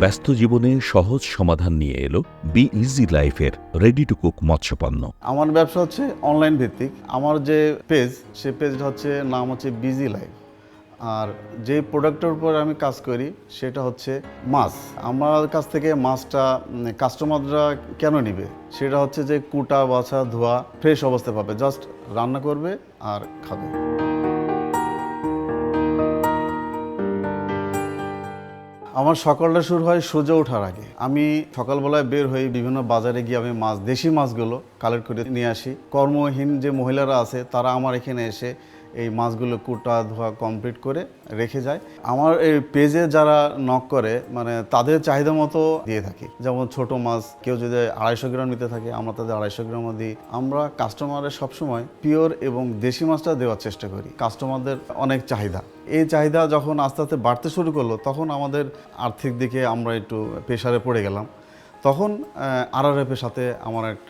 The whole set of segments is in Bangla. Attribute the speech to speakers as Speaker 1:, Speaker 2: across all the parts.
Speaker 1: ব্যস্ত জীবনে সহজ সমাধান নিয়ে এলো বি ইজি লাইফের রেডি টু কুক মৎস্যপণ্য।
Speaker 2: আমার ব্যবসা হচ্ছে অনলাইন ভিত্তিক। আমার যে পেজ সে পেজটা হচ্ছে, নাম হচ্ছে বিজি লাইফ আর যে প্রোডাক্টের উপর আমি কাজ করি, সেটা হচ্ছে মাছ। আমার কাছ থেকে মাছটা কাস্টমাররা কেন নিবে? সেটা হচ্ছে যে কুটা, বাছা, ধোয়া ফ্রেশ অবস্থায় পাবে। জাস্ট রান্না করবে আর খাবে। আমার সকালটা শুরু হয় সূর্য ওঠার আগে। আমি সকালবেলায় বের হই, বিভিন্ন বাজারে গিয়ে আমি মাছ, দেশি মাছগুলো কালেক্ট করে নিয়ে আসি। কর্মহীন যে মহিলারা আছে, তারা আমার এখানে এসে এই মাছগুলো কুটা, ধোয়া কমপ্লিট করে রেখে যায়। আমার এই পেজে যারা নক করে মানে তাদের চাহিদা মতো দিয়ে থাকি। যেমন ছোট মাছ, কেউ যদি আড়াইশো গ্রাম নিতে থাকে, আমরা তাদের আড়াইশো গ্রামও দিই। আমরা কাস্টমারের সবসময় পিওর এবং দেশি মাছটা দেওয়ার চেষ্টা করি। কাস্টমারদের অনেক চাহিদা। এই চাহিদা যখন আস্তে আস্তে বাড়তে শুরু করল, তখন আমাদের আর্থিক দিকে আমরা একটু প্রেশারে পড়ে গেলাম। তখন আরআরএফের সাথে আমার এক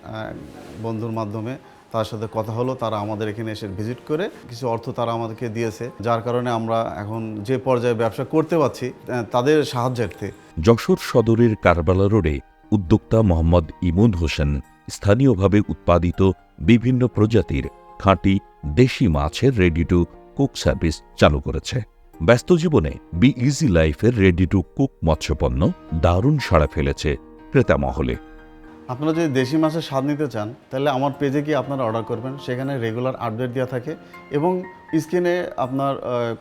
Speaker 2: বন্ধুর মাধ্যমে তার সাথে কথা হলো, তারা আমাদের এখানে এসে ভিজিট করে, কিছু অর্থ তারা আমাদেরকে দিয়েছে, যার কারণে আমরা এখন যে পর্যায়ে ব্যবসা করতে পারছি তাদের সাহায্যার্থে।
Speaker 1: যশোর সদরের কারবালা রোডে উদ্যোক্তা মোহাম্মদ ইমুন হোসেন স্থানীয়ভাবে উৎপাদিত বিভিন্ন প্রজাতির খাঁটি দেশি মাছের রেডি টু কুক সার্ভিস চালু করেছে। ব্যস্ত জীবনে বি ইজি লাইফের রেডি টু কুক মৎস্যপণ্য দারুণ সাড়া ফেলেছে ক্রেতা মহলে।
Speaker 2: আপনারা যদি দেশি মাছের স্বাদ নিতে চান, তাহলে আমার পেজে কি আপনারা অর্ডার করবেন। সেখানে রেগুলার আপডেট দেওয়া থাকে এবং স্ক্রিনে আপনার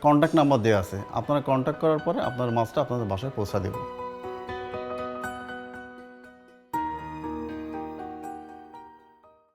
Speaker 2: কন্ট্যাক্ট নাম্বার দেওয়া আছে। আপনারা কন্ট্যাক্ট করার পরে আপনার মাছটা আপনাদের বাসায় পৌঁছা দেবেন